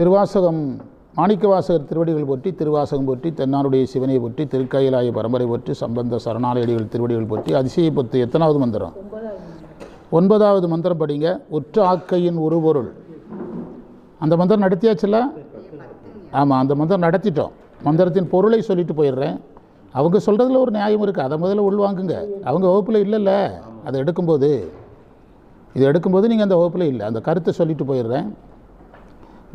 திருவாசகம் மாணிக்கவாசகர் திருவடிகள் போற்றி திருவாசகம் போற்றி தென்னாருடைய சிவனை போற்றி திருக்கையிலாய பரம்பரை போற்றி சம்பந்த சரணாலயடிகள் திருவடிகள் போற்றி அதிசய பத்து எத்தனாவது மந்திரம்? ஒன்பதாவது மந்திரம் படிங்க. உற்ற ஆக்கையின் உருபொருள் அந்த மந்திரம் நடத்தியாச்சுல ஆமாம் அந்த மந்திரம் நடத்திட்டோம். மந்திரத்தின் பொருளை சொல்லிட்டு போயிடுறேன். அவங்க சொல்கிறதுல ஒரு நியாயம் இருக்குது அதை முதல்ல உள்வாங்குங்க அவங்க வகுப்பில் இல்லைல்ல. அதை எடுக்கும்போது இது எடுக்கும்போது நீங்கள் அந்த வகுப்பில் இல்லை. அந்த கருத்தை சொல்லிட்டு போயிடுறேன்.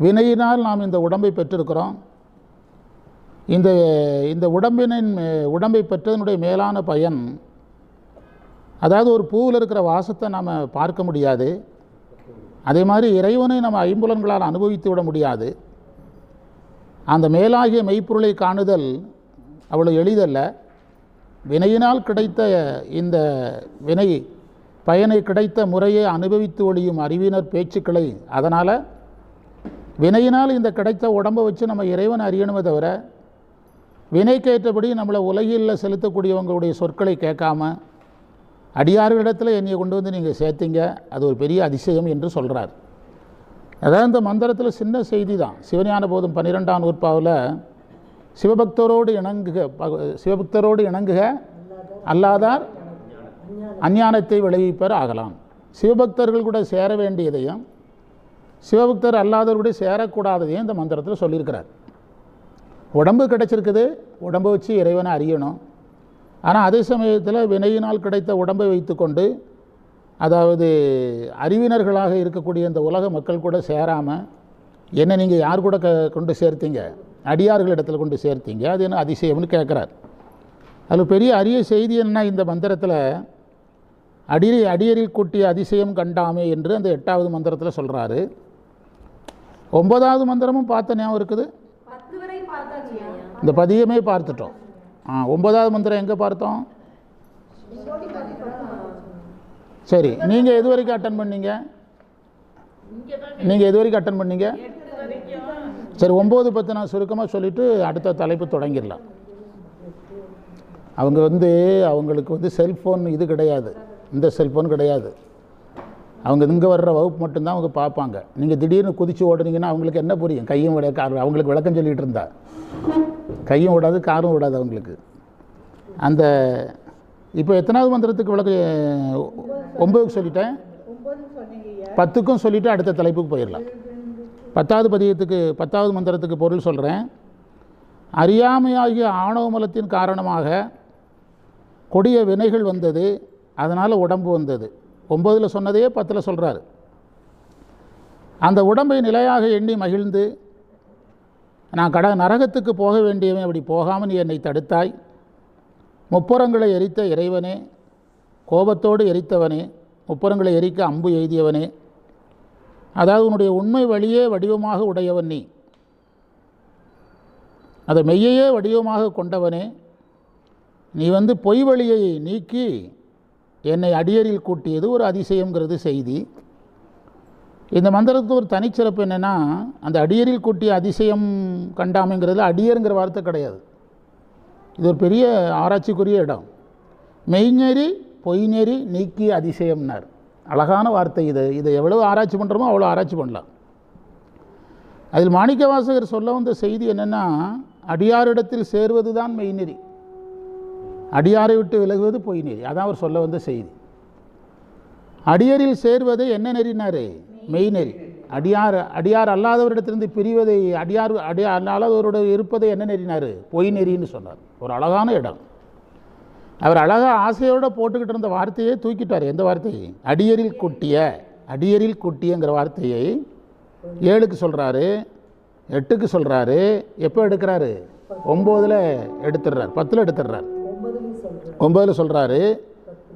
வினையினால் நாம் இந்த உடம்பை பெற்றிருக்கிறோம். இந்த இந்த உடம்பினின் உடம்பை பெற்றதனுடைய மேலான பயன் அதாவது ஒரு பூவில் இருக்கிற வாசத்தை நாம் பார்க்க முடியாது. அதே மாதிரி இறைவனை நம்ம ஐம்புலன்களால் அனுபவித்து விட முடியாது. அந்த மேலாகிய மெய்ப்பொருளை காணுதல் அவ்வளோ எளிதல்ல. வினையினால் கிடைத்த இந்த வினை பயனை கிடைத்த முறையை அனுபவித்து ஒழியும் அறிவினர் பேச்சுக்களை அதனால் வினையினால் இந்த கிடைத்த உடம்பை வச்சு நம்ம இறைவன் அறியணுமே தவிர வினைக்கேற்றபடி நம்மளை உலகில் செலுத்தக்கூடியவங்களுடைய சொற்களை கேட்காம அடியார்களிடத்தில் என்னையை கொண்டு வந்து நீங்கள் சேர்த்தீங்க அது ஒரு பெரிய அதிசயம் என்று சொல்கிறார் அதாவது இந்த மந்திரத்தில் சின்ன செய்தி தான் சிவஞான போதும் பன்னிரெண்டாம் நூற்பாவில் சிவபக்தரோடு இணங்குக பக- சிவபக்தரோடு இணங்குக அல்லாதார் அஞ்ஞானத்தை விளைவிப்பர் ஆகலாம். சிவபக்தர்கள் கூட சேர வேண்டியதையும் சிவபக்தர் அல்லாதவருடைய சேரக்கூடாததையும் இந்த மந்திரத்தில் சொல்லியிருக்கிறார்? உடம்பு கிடைச்சிருக்குது உடம்பை வச்சு இறைவனை அறியணும். ஆனால் அதே சமயத்தில் வினையினால் கிடைத்த உடம்பை வைத்துக்கொண்டு அதாவது அறிவினர்களாக இருக்கக்கூடிய இந்த உலக மக்கள் கூட சேராமல் என்ன நீங்கள் யார் கூட க கொண்டு சேர்த்தீங்க? அடியார்கள் இடத்துல கொண்டு சேர்த்தீங்க? அது என்ன அதிசயம்னு கேட்குறார். அதில் பெரிய அரிய செய்தி என்ன இந்த மந்திரத்தில் அடி அடியரில் கூட்டிய அதிசயம் கண்டாமே என்று அந்த எட்டாவது மந்திரத்தில் சொல்கிறாரு ஒன்பதாவது மந்திரமும் பார்த்த ஞாபகம் இருக்குது? இந்த பதியமே பார்த்துட்டோம். ஆ ஒன்பதாவது மந்திரம் எங்கே பார்த்தோம்? சரி நீங்கள் எது வரைக்கும் அட்டன் பண்ணீங்க? நீங்கள் எது வரைக்கும் அட்டன் பண்ணீங்க? சரி ஒம்பது பத்து நான் சுருக்கமாக சொல்லிவிட்டு அடுத்த தலைப்பு தொடங்கிடலாம். அவங்க வந்து அவங்களுக்கு வந்து செல்ஃபோன் இது கிடையாது. இந்த செல்ஃபோன் கிடையாது. அவங்க இங்கே வர்ற வகுப்பு மட்டும்தான் அவங்க பார்ப்பாங்க. நீங்கள் திடீர்னு குதிச்சு ஓடுனீங்கன்னா அவங்களுக்கு என்ன புரியும்? கையும் விட கார் அவங்களுக்கு விளக்கம் சொல்லிகிட்டு இருந்தா. கையும் விடாது காரும் விடாது அவங்களுக்கு. அந்த இப்போ எத்தனாவது மந்திரத்துக்கு விளக்கு ஒம்பதுக்கு சொல்லிட்டேன். பத்துக்கும் சொல்லிவிட்டு அடுத்த தலைப்புக்கு போயிடலாம். பத்தாவது பதியத்துக்கு பத்தாவது மந்திரத்துக்கு பொருள் சொல்கிறேன் அறியாமையாகிய ஆணவ மலத்தின் காரணமாக கொடிய வினைகள் வந்தது அதனால் உடம்பு வந்தது. ஒம்பதில் சொன்னதையே பத்தில் சொல்கிறார் அந்த உடம்பை நிலையாக எண்ணி மகிழ்ந்து நான் கட நரகத்துக்கு போக வேண்டியவன் அப்படி போகாமல் நீ என்னை தடுத்தாய். முப்புறங்களை எரித்த இறைவனே கோபத்தோடு எரித்தவனே முப்புறங்களை எரிக்க அம்பு எய்தியவனே அதாவது உன்னுடைய உண்மை வழியே வடிவமாக உடையவன் நீ. அதை மெய்யையே வடிவமாக கொண்டவனே நீ வந்து பொய் வழியை நீக்கி என்னை அடியரில் கூட்டியது ஒரு அதிசயங்கிறது செய்தி. இந்த மந்திரத்துக்கு ஒரு தனிச்சிறப்பு என்னென்னா அந்த அடியரில் கூட்டிய அதிசயம் கண்டாமைங்கிறதுல அடியருங்கிற வார்த்தை கிடையாது. இது ஒரு பெரிய ஆராய்ச்சிக்குரிய இடம். மெய்நெறி பொய்நெறி நீக்கிய அதிசயம்னார். அழகான வார்த்தை இது. இதை எவ்வளோ ஆராய்ச்சி பண்ணுறோமோ அவ்வளோ ஆராய்ச்சி பண்ணலாம். அதில் மாணிக்கவாசகர் சொல்ல வந்த செய்தி என்னென்னா அடியாரிடத்தில் சேர்வது தான் மெய்நெறி அடியாரை விட்டு விலகுவது பொய் நெறி. அதான் அவர் சொல்ல வந்த செய்தி. அடியரில் சேர்வதை என்ன நெறினாரு? மெய்நெறி அடியார் அடியார் அல்லாதவரிடத்திலிருந்து பிரிவதை அடியார் அடியார் அல்லாதவரோட இருப்பதை என்ன நெறினார்? பொய் நெறின்னு சொன்னார். ஒரு அழகான இடம். அவர் அழகாக ஆசையோடு போட்டுக்கிட்டு இருந்த வார்த்தையை தூக்கிட்டார். எந்த வார்த்தையை அடியரில் குட்டிய அடியரில் குட்டியங்கிற வார்த்தையை ஏழுக்கு சொல்கிறாரு எட்டுக்கு சொல்கிறாரு எப்போ எடுக்கிறாரு? ஒம்போதில் எடுத்துடுறார் பத்தில் எடுத்துடுறார். ஒம்பதில் சொல்கிறாரு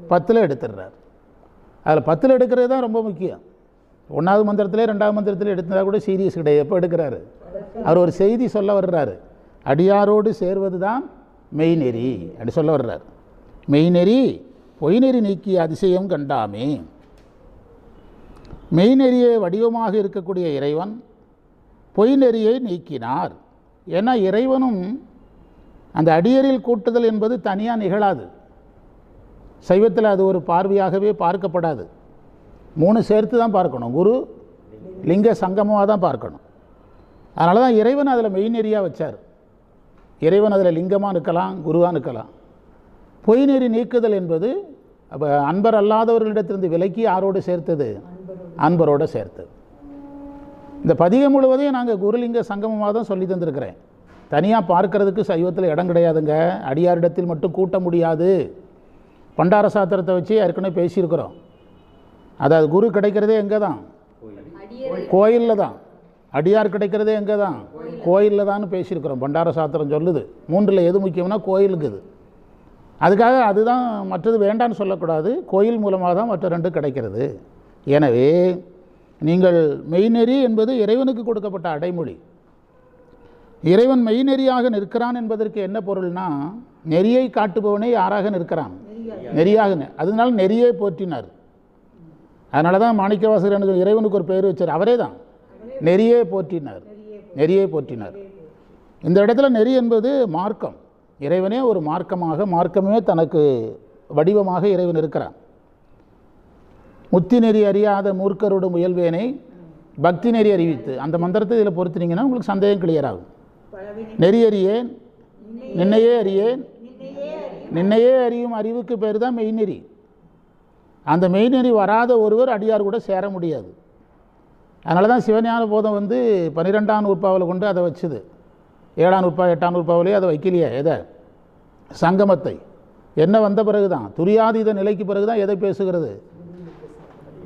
பத்தில் எடுத்துடுறார். அதில் பத்தில் எடுக்கிறது தான் ரொம்ப முக்கியம். ஒன்றாவது மந்திரத்திலே ரெண்டாவது மந்திரத்திலே எடுத்ததா கூட சீரியஸ் கிடையாது. எப்போ எடுக்கிறாரு? அவர் ஒரு செய்தி சொல்ல வர்றாரு. அடியாரோடு சேர்வது தான் மெய்நெறி அப்படி சொல்ல வர்றார். மெய்நெறி பொய்நெறி நீக்கிய அதிசயம் கண்டாமே. மெய்நெறியை வடிவமாக இருக்கக்கூடிய இறைவன் பொய்நெறியை நீக்கினார். ஏன்னா இறைவனும் அந்த அடியரில் கூட்டுதல் என்பது தனியாக நிகழாது. சைவத்தில் அது ஒரு பார்வையாகவே பார்க்கப்படாது. மூணு சேர்த்து தான் பார்க்கணும். குரு லிங்க சங்கமமாக தான் பார்க்கணும். அதனால தான் இறைவன் அதில் மெய்நெறியாக வச்சார். இறைவன் அதில் லிங்கமாக நிற்கலாம் குருவாக நிற்கலாம் பொய்நெறி நீக்குதல் என்பது அப்போ அன்பர் அல்லாதவர்களிடத்திலிருந்து விலக்கி யாரோடு சேர்த்தது? அன்பரோடு சேர்த்தது. இந்த பதிகம் முழுவதையும் நாங்கள் குருலிங்க சங்கமமாக தான் சொல்லி தந்திருக்கிறேன். தனியாக பார்க்கறதுக்கு சைவத்தில் இடம் கிடையாதுங்க. அடியாரிடத்தில் மட்டும் கூட்ட முடியாது. பண்டார சாத்திரத்தை வச்சு ஏற்கனவே பேசியிருக்கிறோம். அதாவது குரு கிடைக்கிறதே எங்கே தான் கோயிலில் தான் அடியார் கிடைக்கிறதே எங்கே தான் கோயிலில். தான் பேசியிருக்கிறோம். பண்டார சாத்திரம் சொல்லுது. மூன்றில் எது முக்கியம்னா கோயிலுக்கு இது அதுக்காக அதுதான் மற்றது வேண்டான்னு சொல்லக்கூடாது. கோயில் மூலமாக தான் மற்ற ரெண்டு கிடைக்கிறது. எனவே நீங்கள் மெய்நெறி என்பது இறைவனுக்கு கொடுக்கப்பட்ட அடைமொழி. இறைவன் மெய்நெறியாக நிற்கிறான் என்பதற்கு என்ன பொருள்னா நெறியை காட்டுபவனே யாராக நிற்கிறான்? நெறியாக அதனால நெறியை போற்றினார். அதனால தான் மாணிக்கவாசகர் எனக்கு இறைவனுக்கு ஒரு பெயர் வச்சார். அவரே தான். நெறியே போற்றினார். நெறியை போற்றினார். இந்த இடத்துல நெறி என்பது மார்க்கம். இறைவனே ஒரு மார்க்கமாக மார்க்கமே தனக்கு வடிவமாக இறைவன் இருக்கிறான். முத்தி நெறி அறியாத மூர்க்கரோட முயல்வேனை பக்தி நெறி அறிவித்து அந்த மந்திரத்தை இதில் பொறுத்துனீங்கன்னா உங்களுக்கு சந்தேகம் கிளியர் ஆகும். நெறி அறியேன். நின்னையே அறியேன். நின்னையே அறியும் அறிவுக்கு பேர் தான் மெய்நெறி அந்த மெய்நெறி வராத ஒருவர் அடியார் கூட சேர முடியாது. அதனால தான் சிவஞான போதம் வந்து பன்னிரெண்டாம் நூற்பாவில் கொண்டு அதை வச்சுது. ஏழாம் நூற்பா எட்டாம் நூற்பாவிலேயே அதை வைக்கலையே எதை? சங்கமத்தை. என்ன வந்த பிறகு தான் துரியாதீத நிலைக்கு பிறகு தான் எதை பேசுகிறது?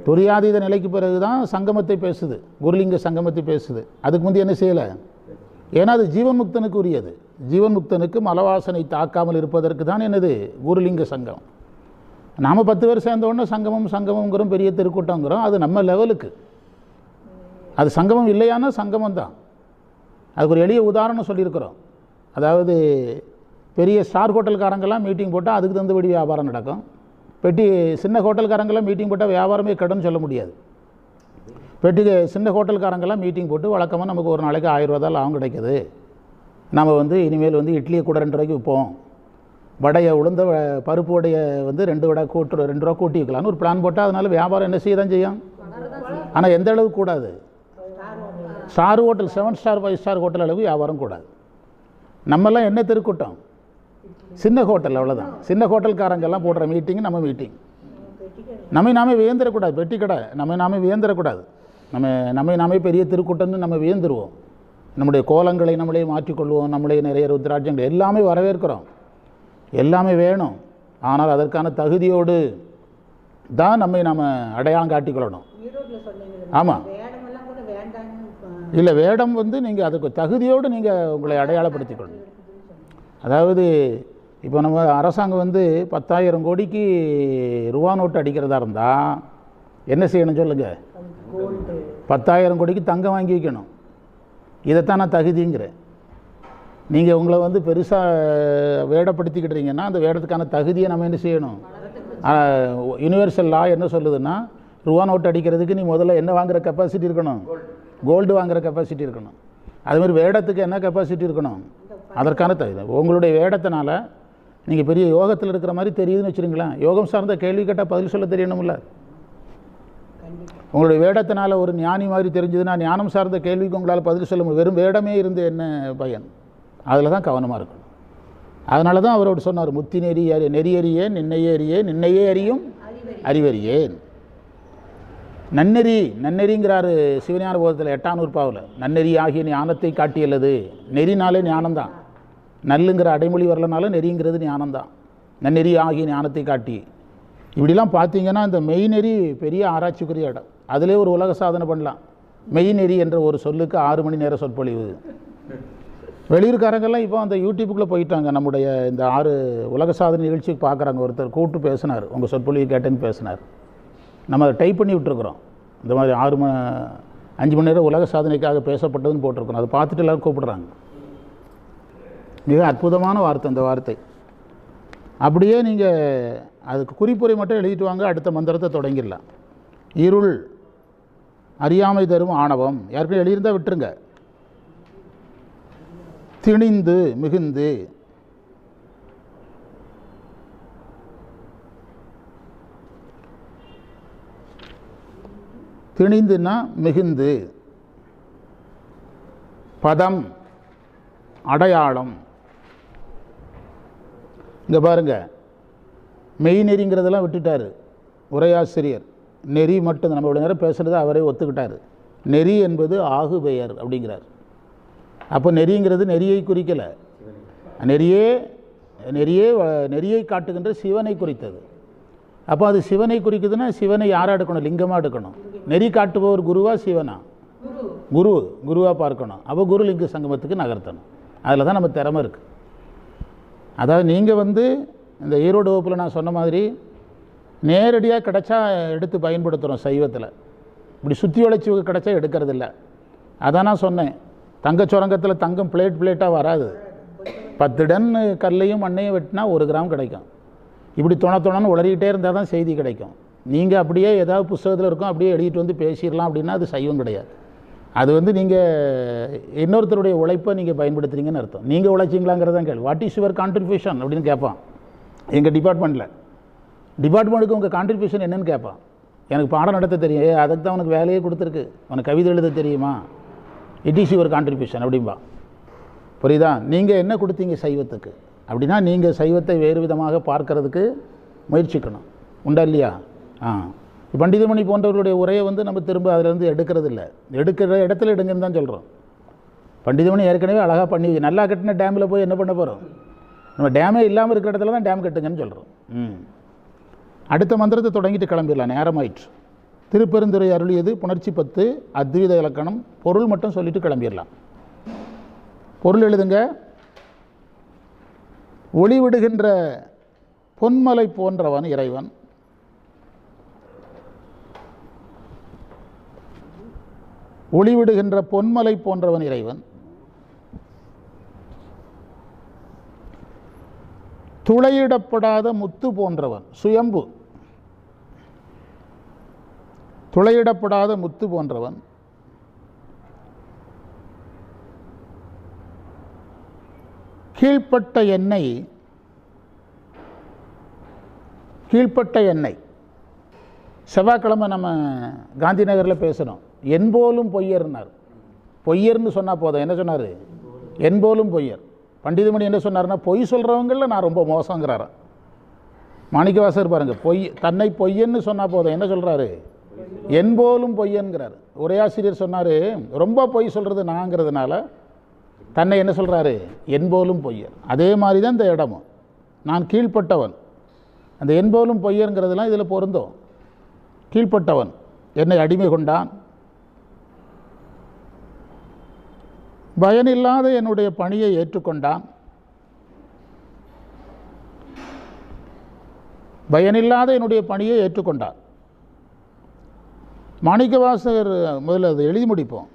துரியாதீத நிலைக்கு பிறகு தான் சங்கமத்தை பேசுது. குருலிங்க சங்கமத்தை பேசுது. அதுக்கு முந்தைய என்ன செய்யலை? ஏன்னா அது ஜீவன் முக்தனுக்கு உரியது ஜீவன் முக்தனுக்கு மலவாசனை தாக்காமல் இருப்பதற்கு தான் என்னது? குருலிங்க சங்கம். நாம் பத்து பேர் சேர்ந்தோடனே சங்கமம் சங்கமங்கிறோம் பெரிய திருக்கூட்டங்கிறோம் அது நம்ம லெவலுக்கு. அது சங்கமம் இல்லையானா சங்கமம் தான். அதுக்கு ஒரு எளிய உதாரணம் சொல்லியிருக்கிறோம். அதாவது பெரிய ஸ்டார் ஹோட்டல்காரங்கெல்லாம் மீட்டிங் போட்டால் அதுக்கு தகுந்தபடி வியாபாரம் நடக்கும். பெட்டி சின்ன ஹோட்டல்காரங்கெல்லாம் மீட்டிங் போட்டால் வியாபாரமே கடன் சொல்ல முடியாது. பெட்டிக்கு சின்ன ஹோட்டல்காரங்கெல்லாம் மீட்டிங் போட்டு வழக்கமாக நமக்கு ஒரு நாளைக்கு ஆயிரம் ரூபா தான் லாபம் கிடைக்குது. நம்ம வந்து இனிமேல் வந்து இட்லியை கூட ரெண்டு ரூபாய்க்கு விற்போம். வடையை உளுந்த வ- பருப்பு வடையை வந்து ரெண்டு வடை கூட்டு ரெண்டு ரூபா கூட்டி வைக்கலாம்னு ஒரு பிளான் போட்டால் அதனால் வியாபாரம் என்ன செய்ய தான் செய்யும்? ஆனால் எந்த அளவுக்கு கூடாது? Star hotel seven star five star hotel அளவு வியாபாரம் கூடாது. நம்மெல்லாம் என்ன திருக்கூட்டம்? சின்ன ஹோட்டல் அவ்வளோதான் சின்ன ஹோட்டல்காரங்கெல்லாம் போடுற மீட்டிங் நம்ம மீட்டிங் நம்மை நாமே வியந்திரக்கூடாது. பெட்டி கடை நம்மை நாமே வியந்திரக்கூடாது. நம்ம நம்மை நாமே பெரிய திருக்கூட்டம்னு நம்ம வியந்துருவோம். நம்முடைய கோலங்களை நம்மளே மாற்றிக்கொள்வோம் நம்மளே நிறைய ருத்ராட்சங்கள் எல்லாமே வரவேற்கிறோம். எல்லாமே வேணும். ஆனால் அதற்கான தகுதியோடு தான் நம்மை நம்ம அடையாளம் காட்டிக்கொள்ளணும். ஆமாம் இல்லை வேடம் வந்து நீங்கள் அதுக்கு தகுதியோடு நீங்கள் உங்களை அடையாளப்படுத்திக்கொள்ளணும். அதாவது இப்போ நம்ம அரசாங்கம் வந்து பத்தாயிரம் கோடிக்கு ரூபா நோட்டு அடிக்கிறதா இருந்தால் என்ன செய்யணும் சொல்லுங்கள் பத்தாயிரம் கோடிக்கு தங்கம் வாங்கி வைக்கணும். இதைத்தான் நான் தகுதிங்கிறேன். நீங்கள் உங்களை வந்து பெருசாக வேடப்படுத்திக்கிட்டீங்கன்னா அந்த வேடத்துக்கான தகுதியை நம்ம என்ன செய்யணும்? யூனிவர்சல் லா என்ன சொல்லுதுன்னா ரூபா நோட்டு அடிக்கிறதுக்கு நீ முதல்ல என்ன வாங்குற கெப்பாசிட்டி இருக்கணும்? கோல்டு வாங்குற கெப்பாசிட்டி இருக்கணும். அதுமாதிரி வேடத்துக்கு என்ன கெப்பாசிட்டி இருக்கணும்? அதற்கான தகுதி. உங்களுடைய வேடத்தினால நீங்கள் பெரிய யோகத்தில் இருக்கிற மாதிரி தெரியுதுன்னு வச்சுருங்களேன் யோகம் சார்ந்த கேள்வி கேட்டால் பதில் சொல்ல தெரியணும்ல. உங்களுடைய வேடத்தினால் ஒரு ஞானி மாதிரி தெரிஞ்சதுன்னா ஞானம் சார்ந்த கேள்விக்கு உங்களால் பதில் சொல்ல முடியும். வெறும் வேடமே இருந்து என்ன பயன்? அதில் தான் கவனமாக இருக்கணும். அதனால தான் அவரோடு சொன்னார் முத்தி நெறி அறி நெறி அறியேன் நின்னையே அறியே நின்னையே அறியும் அறிவறியேன். நன்னெறி நன்னெறிங்கிறாரு சிவஞான போதத்தில் எட்டாம் நூற்பாவில் நன்னெறி ஆகிய ஞானத்தை காட்டியல்லது நெறினாலே ஞானம்தான். நல்லுங்கிற அடைமொழி வரலனாலும் நெறிங்கிறது ஞானம்தான். நன்னெறி ஆகிய ஞானத்தை காட்டி. இப்படிலாம் பார்த்தீங்கன்னா இந்த மெய்நெறி பெரிய ஆராய்ச்சிக்குரிய இடம். அதிலே ஒரு உலக சாதனை பண்ணலாம். மெய்நெறி என்ற ஒரு சொல்லுக்கு ஆறு மணி நேர சொற்பொழிவு. வெளியூர்காரங்கெல்லாம் இப்போ அந்த யூடியூப்புக்குள்ளே போயிட்டாங்க. நம்முடைய இந்த ஆறு உலக சாதனை நிகழ்ச்சிக்கு பார்க்குறாங்க. ஒருத்தர் கூப்பிட்டு பேசினார். உங்கள் சொற்பொழிவு கேட்டேன்னு பேசினார். நம்ம அதை டைப் பண்ணி விட்டுருக்குறோம். இந்த மாதிரி ஆறு ம அஞ்சு மணி நேரம் உலக சாதனைக்காக பேசப்பட்டதுன்னு போட்டிருக்கோம். அதை பார்த்துட்டு எல்லோரும் கூப்பிடுறாங்க. மிக அற்புதமான வார்த்தை இந்த வார்த்தை. அப்படியே நீங்கள் அதுக்கு குறிப்புரை மட்டும் எழுதிட்டு வாங்க. அடுத்த மந்திரத்தை தொடங்கிடலாம். இருள். அறியாமை தரும் ஆணவம். யாருக்கும் எழுதியிருந்தால் விட்டுருங்க. திணிந்து மிகுந்து. திணிந்துன்னா மிகுந்து. பதம் அடையாளம். இங்கே பாருங்க. மெய் நெறிங்கிறதெல்லாம் விட்டுட்டார் உரையாசிரியர். நெறி மட்டும் நம்ம இவ்வளோ நேரம் பேசுகிறத அவரே ஒத்துக்கிட்டார். நெறி என்பது ஆகு பெயர் அப்படிங்கிறார். அப்போ நெறிங்கிறது நெறியை குறிக்கலை. நெறியே நெறியே வ- நெறியை காட்டுகின்ற சிவனை குறித்தது. அப்போ அது சிவனை குறிக்குதுன்னா சிவனை யாராக எடுக்கணும் லிங்கமாக எடுக்கணும் நெறி காட்டுபவர் குருவா சிவனா? குரு. குருவாக பார்க்கணும். அப்போ குரு லிங்க சங்கமத்துக்கு நகர்த்தணும். அதில் தான் நம்ம திறமை இருக்குது அதாவது நீங்கள் வந்து இந்த ஈரோடு வகுப்பில் நான் சொன்ன மாதிரி நேரடியாக கிடைச்சா எடுத்து பயன்படுத்துகிறோம் சைவத்தில். இப்படி சுற்றி வளைச்சி கிடைச்சா எடுக்கிறதில்ல. அதான் நான் சொன்னேன். தங்கச் சுரங்கத்தில் தங்கம் பிளேட் பிளேட்டாக வராது. பத்து டன் கல்லையும் மண்ணையும் வெட்டினா ஒரு கிராம் கிடைக்கும். இப்படி துணை துணைன்னு உளறிக்கிட்டே இருந்தால் தான் செய்தி கிடைக்கும். நீங்கள் அப்படியே ஏதாவது புஸ்தகத்தில் இருக்கும் அப்படியே எழுதிட்டு வந்து பேசிடலாம் அப்படின்னா அது சைவம் கிடையாது. அது வந்து நீங்கள் இன்னொருத்தருடைய உழைப்பை நீங்கள் பயன்படுத்துறீங்கன்னு அர்த்தம். நீங்கள் உழைச்சிங்களாங்கிறதான் கேள்வி. வாட் இஸ் யுவர் கான்ட்ரிபியூஷன் அப்படின்னு கேட்பான். எங்கள் டிபார்ட்மெண்ட்டில் டிபார்ட்மெண்ட்டுக்கு உங்கள் கான்ட்ரிபியூஷன் என்னன்னு கேட்பான். எனக்கு பாடம் நடத்த தெரியும். ஏ அதுக்கு தான் உனக்கு வேலையே கொடுத்துருக்கு. உனக்கு கவிதை எழுத தெரியுமா? இட் இஸ் யுவர் கான்ட்ரிபியூஷன் அப்படிம்பா. புரியுதா? நீங்கள் என்ன கொடுத்தீங்க சைவத்துக்கு? அப்படின்னா நீங்கள் சைவத்தை வேறு விதமாக பார்க்கறதுக்கு முயற்சிக்கணும். உண்டா இல்லையா? ஆ. பண்டிதமணி போன்றவர்களுடைய உரையை வந்து நம்ம திரும்ப அதிலேருந்து எடுக்கிறது இல்லை எடுக்கிற இடத்துல எடுங்கன்னு தான் சொல்கிறோம் பண்டிதமணி ஏற்கனவே அழகாக பண்ணி நல்லா கட்டின டேமில் போய் என்ன பண்ண போகிறோம் நம்ம டேமே இல்லாமல் இருக்கிற இடத்துல தான் டேம் கட்டுங்கன்னு சொல்கிறோம் ம். அடுத்த மந்திரத்தை தொடங்கிட்டு கிளம்பிடலாம். நேரமாயிற்று. திருப்பெருந்துறை அருளியது புணர்ச்சி பத்து அத்வைத இலக்கணம் பொருள் மட்டும் சொல்லிட்டு கிளம்பிடலாம். பொருள் எழுதுங்க. ஒளிவிடுகின்ற பொன்மலை போன்றவன் இறைவன். ஒளிவிடுகின்ற பொன்மலை போன்றவன் இறைவன். துளையிடப்படாத முத்து போன்றவன் சுயம்பு. துளையிடப்படாத முத்து போன்றவன். கீழ்ப்பட்ட எண்ணெய் கீழ்ப்பட்ட எண்ணெய். செவ்வாய்க்கிழமை நம்ம காந்தி நகரில் பேசணும். என்போலும் பொய்யர்னார். பொய்யர்னு சொன்னால் போதும். என்ன சொன்னார்? என்போலும் பொய்யர். பண்டிதமணி என்ன சொன்னார்னா பொய் சொல்கிறவங்களில் நான் ரொம்ப மோசங்கிறாரன் மாணிக்கவாசர் பாருங்கள் பொய் தன்னை பொய்யன்னு சொன்னால் போதும். என்ன சொல்கிறாரு என்போலும் பொய்யன்கிறார். உரையாசிரியர் சொன்னார் ரொம்ப பொய் சொல்கிறது நாங்கிறதுனால தன்னை என்ன சொல்கிறாரு என்போலும் பொய்யர் அதே மாதிரி தான் இந்த இடமும். நான் கீழ்ப்பட்டவன். அந்த என்போலும் பொய்யருங்கிறதுலாம் இதில் பொருந்தும். கீழ்ப்பட்டவன். என்னை அடிமை கொண்டான். பயனில்லாத என்னுடைய பணியை ஏற்றுக்கொண்டான். பயனில்லாத என்னுடைய பணியை ஏற்றுக்கொண்டான். மாணிக்கவாசகர் முதல்ல அதை எழுதி முடிப்போம்.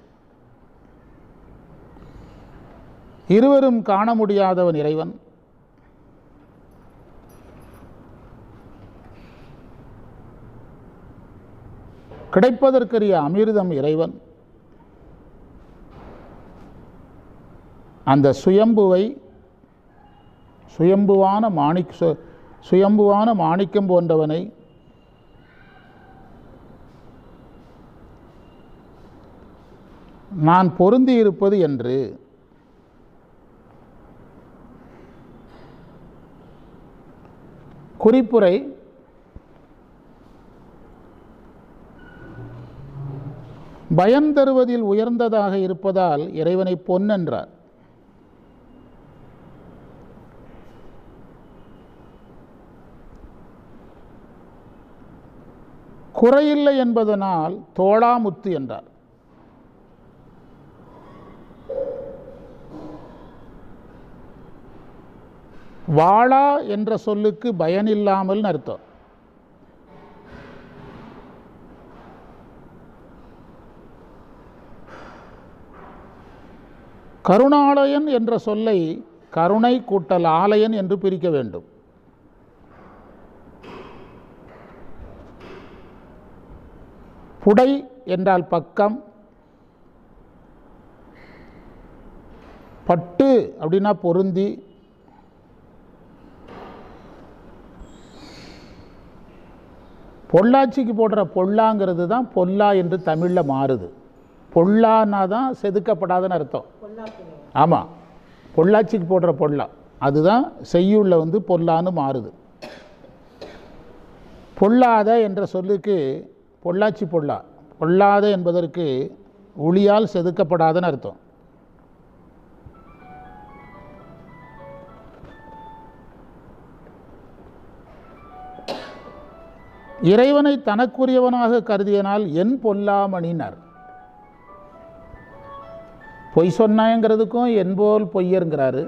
இருவரும் காண முடியாதவன் இறைவன். கிடைப்பதற்கரிய அமிர்தம் இறைவன். அந்த சுயம்புவை சுயம்புவான மாணிக் சு- சுயம்புவான மாணிக்கம் போன்றவனை நான் பொருந்தி இருப்பது என்று. குறிப்புரை. பயம் தருவதில் உயர்ந்ததாக இருப்பதால் இறைவனை பொன்னென்றார். குறையில்லை என்பதனால் தோளாமுத்து என்றார். வாழா என்ற சொல்லுக்கு பயனில்லாமல் அர்த்தம். கருணாலயன் என்ற சொல்லை கருணை கூட்டல் ஆலயன் என்று பிரிக்க வேண்டும். புடை என்றால் பக்கம் பட்டு அப்படின்னா பொருந்தி பொள்ளாச்சிக்கு போடுற பொல்லாங்கிறது தான் பொல்லா என்று தமிழில் மாறுது. பொல்லான்னா தான் செதுக்கப்படாதன்னு அர்த்தம். ஆமாம் பொள்ளாச்சிக்கு போடுற பொல்லா. அதுதான் செய்யுள்ள வந்து பொல்லான்னு மாறுது. பொல்லாத என்ற சொல்லுக்கு பொள்ளாச்சி பொல்லா. பொல்லாத என்பதற்கு ஒளியால் செதுக்கப்படாதன்னு அர்த்தம். இறைவனை தனக்குரியவனாக கருதியனால் என் பொல்லாமணினார். பொய் சொன்னாங்கிறதுக்கும் என்போல் பொய்யருங்கிறாரு.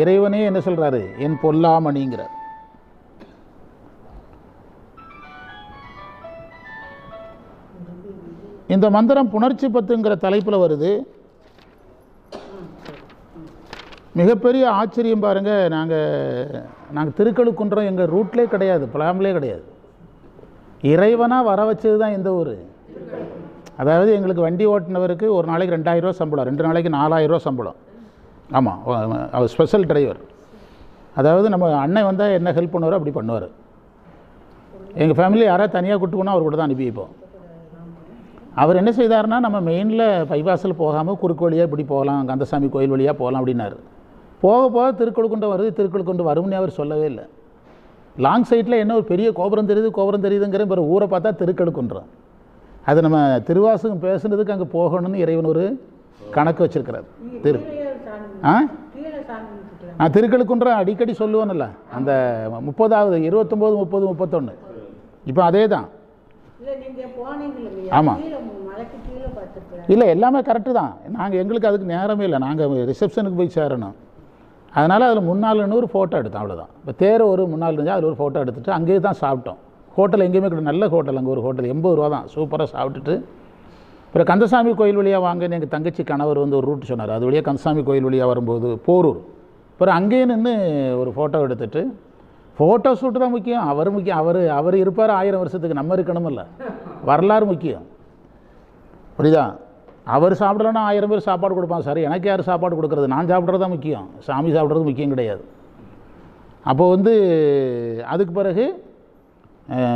இறைவனே என்ன சொல்கிறாரு என் பொல்லாமணிங்கிறார். இந்த மந்திரம் புணர்ச்சி பத்துங்கிற தலைப்பில் வருது. மிகப்பெரிய ஆச்சரியம் பாருங்கள் நாங்கள் நாங்கள் திருக்கழுக்குன்றம் எங்கள் ரூட்லேயே கிடையாது பிளாம்லே கிடையாது. இறைவனாக வர வச்சது தான் இந்த ஊர்? அதாவது எங்களுக்கு வண்டி ஓட்டினவருக்கு ஒரு நாளைக்கு ரெண்டாயிரரூவா சம்பளம் ரெண்டு நாளைக்கு நாலாயிரரூவா சம்பளம். ஆமாம் அவர் ஸ்பெஷல் டிரைவர் அதாவது நம்ம அண்ணன் வந்தால் என்ன ஹெல்ப் பண்ணுவாரோ அப்படி பண்ணுவார். எங்கள் ஃபேமிலி யாராவது தனியாக கூட்டு போனால் அவர் கூட தான் அனுப்பி வைப்போம். அவர் என்ன செய்தாருன்னா நம்ம மெயினில் பைபாஸில் போகாமல் குறுக்கு வழியாக இப்படி போகலாம் கந்தசாமி கோயில் வழியாக போகலாம் அப்படின்னாரு. போக போக திருக்கொழுக்குண்டு வருது திருக்கொழுக்குண்டு வரும்னு அவர் சொல்லவே இல்லை. லாங் சைட்டில் என்ன ஒரு பெரிய கோபுரம் தெரியுது கோபுரம் தெரியுதுங்கிற பிற ஊரை பார்த்தா திருக்கழுக்குன்றம் அது நம்ம திருவாசகம் பேசுனதுக்கு அங்கே போகணும்னு இறைவன் ஒரு கணக்கு வச்சிருக்கிறார். திரு ஆ? நான் திருக்கழுக்குன்றம் அடிக்கடி சொல்லுவேன்ல அந்த முப்பதாவது இருபத்தொம்போது முப்பது முப்பத்தொன்று இப்போ அதே தான் இல்லை நீங்கள் போனீங்க இல்லையா? ஆமா. கீழே மலைக்கு கீழே பார்த்துருக்கலாம் இல்லை எல்லாமே கரெக்டு தான். நாங்கள் எங்களுக்கு அதுக்கு நேரமே இல்லை. நாங்கள் ரிசப்ஷனுக்கு போய் சேரணும். அதனால் அதில் முன்னாள் ஒரு ஃபோட்டோ எடுத்தோம் அவ்வளோதான் இப்போ தேர் ஒரு முன்னாள் இருந்தால் அதில் ஒரு ஃபோட்டோ எடுத்துட்டு அங்கேயே தான் சாப்பிட்டோம். ஹோட்டல் எங்கேயுமே கூட நல்ல ஹோட்டல் அங்கே ஒரு ஹோட்டல் எண்பது ரூபா தான். சூப்பராக சாப்பிட்டுட்டு. அப்புறம் கந்தசாமி கோயில் வழியாக வாங்கன்னு எங்கள் தங்கச்சி கணவர் வந்து ஒரு ரூட் சொன்னார். அது வழியாக கந்தசாமி கோயில் வழியாக வரும்போது போரூர். அப்புறம் அங்கேயே நின்று ஒரு ஃபோட்டோ எடுத்துட்டு ஃபோட்டோ ஷூட்டு தான் முக்கியம். அவர் முக்கியம் அவர் அவர் இருப்பார் ஆயிரம் வருஷத்துக்கு. நம்ம இருக்கணுமில்ல. வரலாறு முக்கியம். புரியுதா? அவர் சாப்பிடலன்னா ஆயிரம் பேர் சாப்பாடு கொடுப்பான் சார் எனக்கு யார் சாப்பாடு கொடுக்குறது? நான் சாப்பிட்றது தான் முக்கியம். சாமி சாப்பிட்றது முக்கியம் கிடையாது. அப்போ வந்து அதுக்கு பிறகு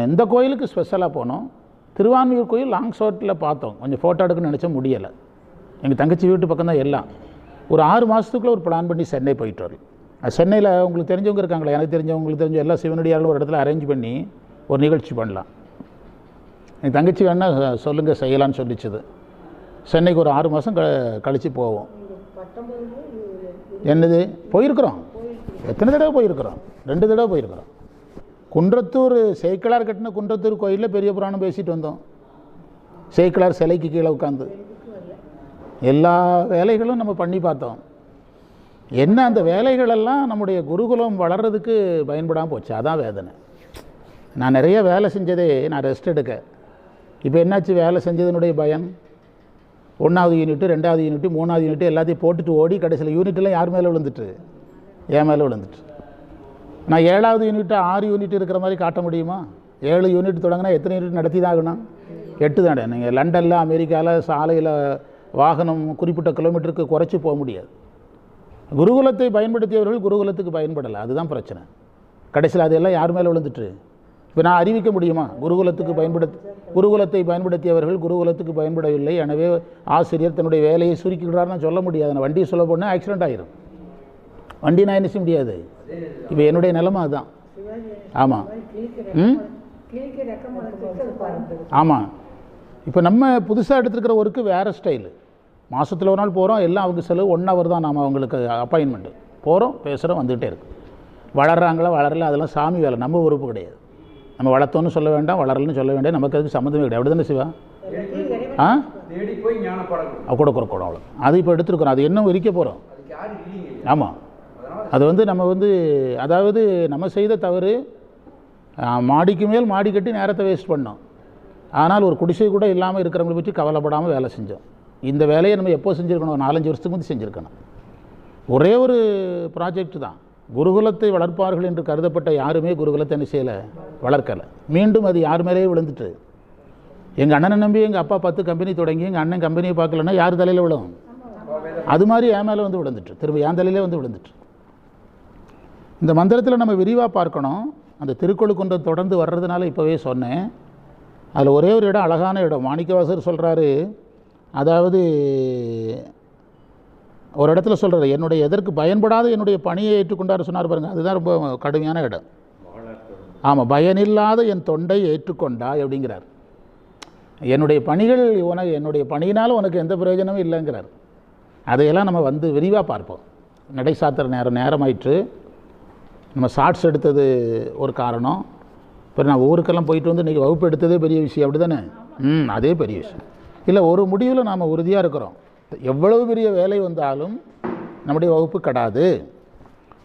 இந்த கோயிலுக்கு ஸ்பெஷலாக போனோம். திருவான்மியூர் கோயில் லாங் ஷோட்டில் பார்த்தோம். கொஞ்சம் ஃபோட்டோ எடுக்கணும்னு நினச்சா முடியலை. எங்கள் தங்கச்சி வீட்டு பக்கம் தான் எல்லாம். ஒரு ஆறு மாதத்துக்குள்ளே ஒரு பிளான் பண்ணி சென்னை போயிட்டு வரோம் சென்னையில் உங்களுக்கு தெரிஞ்சவங்க இருக்காங்களே? எனக்கு தெரிஞ்சவங்களுக்கு தெரிஞ்ச எல்லா சிவனடியாரும் ஒரு இடத்துல அரேஞ்ச் பண்ணி ஒரு நிகழ்ச்சி பண்ணலாம். என் தங்கச்சி வேணால் சொல்லுங்கள் செய்யலான்னு சொல்லிச்சது. சென்னைக்கு ஒரு ஆறு மாதம் க கழித்து போவோம். என்னது? போயிருக்கிறோம். எத்தனை தடவை போயிருக்கிறோம்? ரெண்டு தடவை போயிருக்கிறோம். குன்றத்தூர் சேக்கிழார் கட்டின குன்றத்தூர் கோயிலில் பெரிய புராணம் பேசிட்டு வந்தோம். சேக்கிழார் சிலைக்கு கீழே உட்காந்து எல்லா வேலைகளும் நம்ம பண்ணி பார்த்தோம். என்ன அந்த வேலைகளெல்லாம் நம்முடைய குருகுலம் வளர்கிறதுக்கு பயன்படாமல் போச்சு. அதான் வேதனை. நான் நிறைய வேலை செஞ்சதே நான் ரெஸ்ட் எடுக்க. இப்போ என்னாச்சு? வேலை செஞ்சதனுடைய பயன் ஒன்றாவது யூனிட்டு ரெண்டாவது யூனிட்டு மூணாவது யூனிட்டு எல்லாத்தையும் போட்டுட்டு ஓடி கடைசியில் யூனிட்லாம் யார் மேலே விழுந்துட்டு? என் மேலே விழுந்துட்டு. நான் ஏழாவது யூனிட்டு ஆறு யூனிட் இருக்கிற மாதிரி காட்ட முடியுமா? ஏழு யூனிட் தொடங்கினா எத்தனை யூனிட் நடத்தி தான் ஆகணும் எட்டு தானே நீங்கள் லண்டனில் அமெரிக்காவில் சாலையில் வாகனம் குறிப்பிட்ட கிலோமீட்டருக்கு குறைச்சி போக முடியாது. குருகுலத்தை பயன்படுத்தியவர்கள் குருகுலத்துக்கு பயன்படலை. அதுதான் பிரச்சனை. கடைசியில் அதெல்லாம் யார் மேலே விழுந்துட்டு? இப்போ நான் அறிவிக்க முடியுமா? குருகுலத்துக்கு பயன்படுத்த குருகுலத்தை பயன்படுத்தியவர்கள் குருகுலத்துக்கு பயன்படவில்லை. எனவே ஆசிரியர் தன்னுடைய வேலையை சுருக்கிக்கிறார்னு சொல்ல முடியாது. நான் வண்டியை சொல்ல போனால் ஆக்சிடென்ட் ஆயிரும். வண்டி நான் என்ன செய்ய முடியாது? இப்போ என்னுடைய நிலமை அதுதான் ஆமாம் ம்? ஆமாம் இப்போ நம்ம புதுசாக எடுத்துருக்கிற ஒர்க்கு வேறு ஸ்டைலு. மாதத்தில் ஒரு நாள் போகிறோம் எல்லாம் அவங்க செலவு ஒன் ஹவர் தான் நாம் அவங்களுக்கு அப்பாயின்மெண்ட்டு போகிறோம் பேசுகிறோம் வந்துகிட்டே இருக்கு. வளர்கிறாங்களா வளரல அதெல்லாம் சாமி வேலை. நம்ம உறுப்பு கிடையாது. நம்ம வளர்த்தோன்னு சொல்ல வேண்டாம் வளரலன்னு சொல்ல வேண்டாம். நமக்கு அதுக்கு சம்மந்தமே கிடையாது. அப்படி தானே சிவா? ஆ? தேடி கூட அவ்வளோ அது இப்போ எடுத்துருக்குறோம். அது இன்னும் விரிக்க போகிறோம் ஆமாம் அது வந்து நம்ம வந்து அதாவது நம்ம செய்த தவறு மாடிக்கு மேல் மாடி கட்டி நேரத்தை வேஸ்ட் பண்ணோம். ஆனால் ஒரு குடிசை கூட இல்லாமல் இருக்கிறவங்களை பற்றி கவலைப்படாமல் வேலை செஞ்சோம். இந்த வேலையை நம்ம எப்போ செஞ்சுருக்கணும்? ஒரு நாலஞ்சு வருஷத்துக்கு வந்து செஞ்சுருக்கணும். ஒரே ஒரு ப்ராஜெக்ட் தான். குருகுலத்தை வளர்ப்பார்கள் என்று கருதப்பட்ட யாருமே குருகுலத்தை என்ன செய்யலை? வளர்க்கலை. மீண்டும் அது யார் மேலேயே விழுந்துட்டு. எங்கள் அண்ணனை நம்பி எங்கள் அப்பா பத்து கம்பெனி தொடங்கி எங்கள் அண்ணன் கம்பெனியை பார்க்கலன்னா யார் தலையில் விழும்? அது மாதிரி என் மேலே வந்து விழுந்துட்டு. திரும்ப என் தலையிலே வந்து விழுந்துட்டு. இந்த மந்திரத்தில் நம்ம விரிவாக பார்க்கணும். அந்த திருக்கொழுக்குன்றம் தொடர்ந்து வர்றதுனால இப்போவே சொன்னேன். அதில் ஒரே ஒரு இடம் அழகான இடம். மாணிக்கவாசர் சொல்கிறாரு அதாவது ஒரு இடத்துல சொல்கிறார் என்னுடைய எதற்கு பயன்படாத என்னுடைய பணியை ஏற்றுக்கொண்டார் சொன்னார் பாருங்கள் அதுதான் ரொம்ப கடுமையான இடம். ஆமாம் பயனில்லாத என் தொண்டை ஏற்றுக்கொண்டா அப்படிங்கிறார். என்னுடைய பணிகள் உனக்கு என்னுடைய பணியினால் உனக்கு எந்த பிரயோஜனமும் இல்லைங்கிறார். அதையெல்லாம் நம்ம வந்து விரிவாக பார்ப்போம். நடை சாத்திர நேரம் நேரமாயிற்று. நம்ம ஷார்ட்ஸ் எடுத்தது ஒரு காரணம். இப்போ நான் ஊருக்கெல்லாம் போயிட்டு வந்து இன்றைக்கி வகுப்பு எடுத்ததே பெரிய விஷயம் அப்படி தானே ம் அதே பெரிய விஷயம். இல்லை ஒரு முடிவில் நாம் உறுதியாக இருக்கிறோம். எவ்வளவு பெரிய வேலை வந்தாலும் நம்முடைய வகுப்பு கடாது.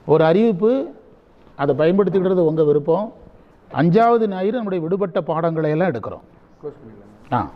ஒரு அறிவிப்பு அதை பயன்படுத்திக்கிறது உங்கள் விருப்பம். அஞ்சாவது ஞாயிறு நம்முடைய விடுபட்ட பாடங்களை எல்லாம் எடுக்கிறோம் ஆ.